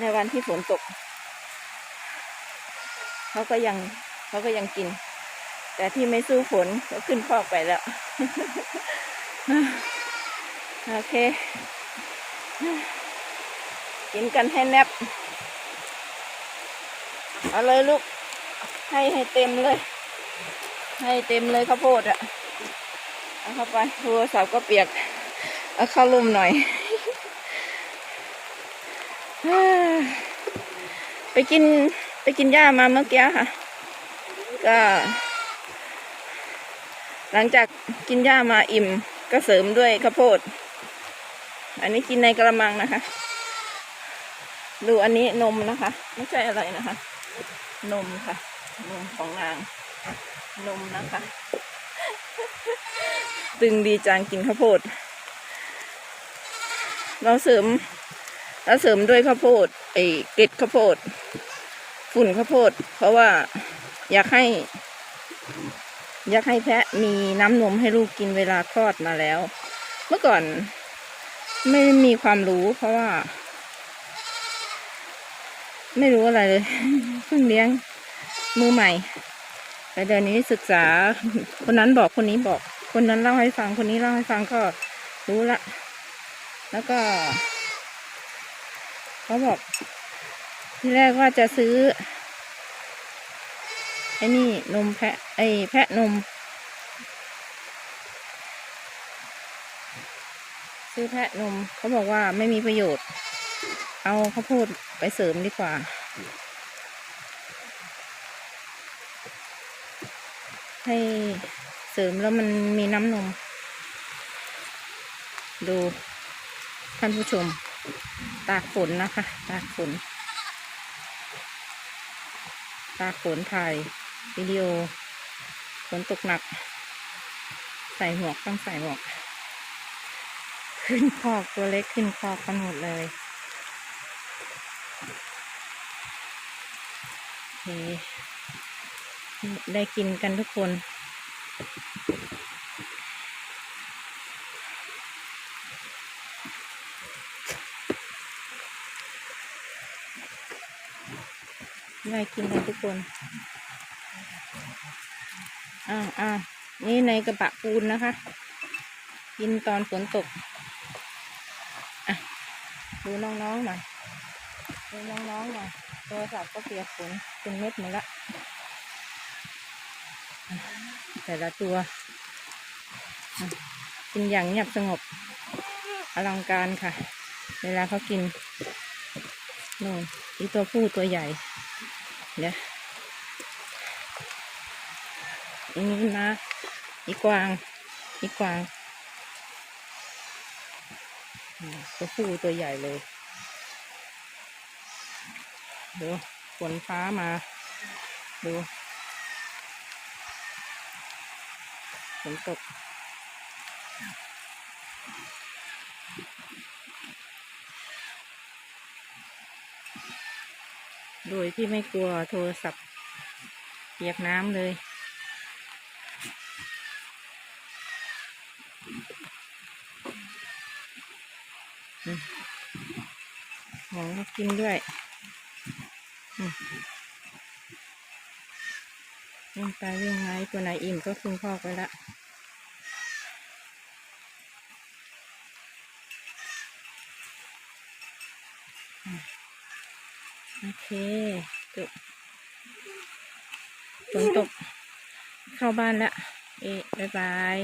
ในวันที่ฝนตก เขาก็ยังเขาก็ยังกิน แต่ที่ไม่สู้ฝนก็ขึ้นคอกไปแล้ว โอเค กินกันให้แนบเอาเลยลูก ให้ให้เต็มเลย ให้เต็มเลยข้าวโพดอะเอาเข้าไปโทรศัพท์ก็เปียก เอาเข้าลุ่มหน่อย ไปกินไปกินหญ้ามาเมื่อกี้ค่ะ ก็ หลังจากกินหญ้ามาอิ่ม ก็เสริมด้วยข้าวโพด อันนี้กินในกระมังนะคะ ดูอันนี้นมนะคะ ไม่ใช่อะไรนะคะ นมค่ะ นมของนาง นมนะคะ ตึงดีจังกินข้าวโพด เราเสริม เราเสริมด้วยข้าวโพดไอ้เกล็ดข้าวโพด ฝุ่นข้าวโพด เพราะว่าอยากให้ อยากให้แพะมีน้ำนมให้ลูกกินเวลาคลอดมาแล้ว เมื่อก่อนไม่มีความรู้เพราะว่า ไม่รู้อะไรเลยเพิ่งเลี้ยงมือใหม่แต่เดี๋ยวนี้ศึกษาคนนั้นบอกคนนี้บอก คนนั้นเล่าให้ฟังคนนี้เล่าให้ฟังก็รู้ละ แล้วก็ เขาบอก ที่แรกว่าจะซื้อ ไอ้นี่นมแพะ ไอ้แพะนม ซื้อแพะนม เขาบอกว่าไม่มีประโยชน์ เอาข้าวโพดไปเสริมดีกว่าให้เสริมแล้วมันมีน้ำนม ดูท่านผู้ชม ตากฝนนะคะ ตากฝน ตากฝนถ่ายวิดีโอฝนตกหนัก ใส่หมวกต้องใส่หมวก ขึ้นคอกตัวเล็กขึ้นคอกกันหมดเลยเคได้กินกันทุกคน ได้กินกันทุกคนอ้าอ้านี่ในกระบะปูนนะคะ กินตอนฝนตก อะ ดูน้องๆหน่อย ดูน้องๆหน่อย โทรศัพท์ก็เปียกฝนเป็นเม็ดหมดละอะแต่ละตัว กินอย่างเงียบสงบ อลังการค่ะ เวลาเขากินนู่นอีตัวผู้ตัวใหญ่ เดี๋ยอีนี้นะอีกวางอีกวางตัวผู้ตัวใหญ่เลยดูฝนฟ้ามา ดูฝนตก โดยที่ไม่กลัวโทรศัพท์เปียกน้ำเลยหองกินด้วยวิ่งไปวิ่งมาตัวไหนอิ่มก็ขึ้นคอกไปละ โอเคจบฝนตก เข้าบ้านละ เอ๊ะบ๊ายบาย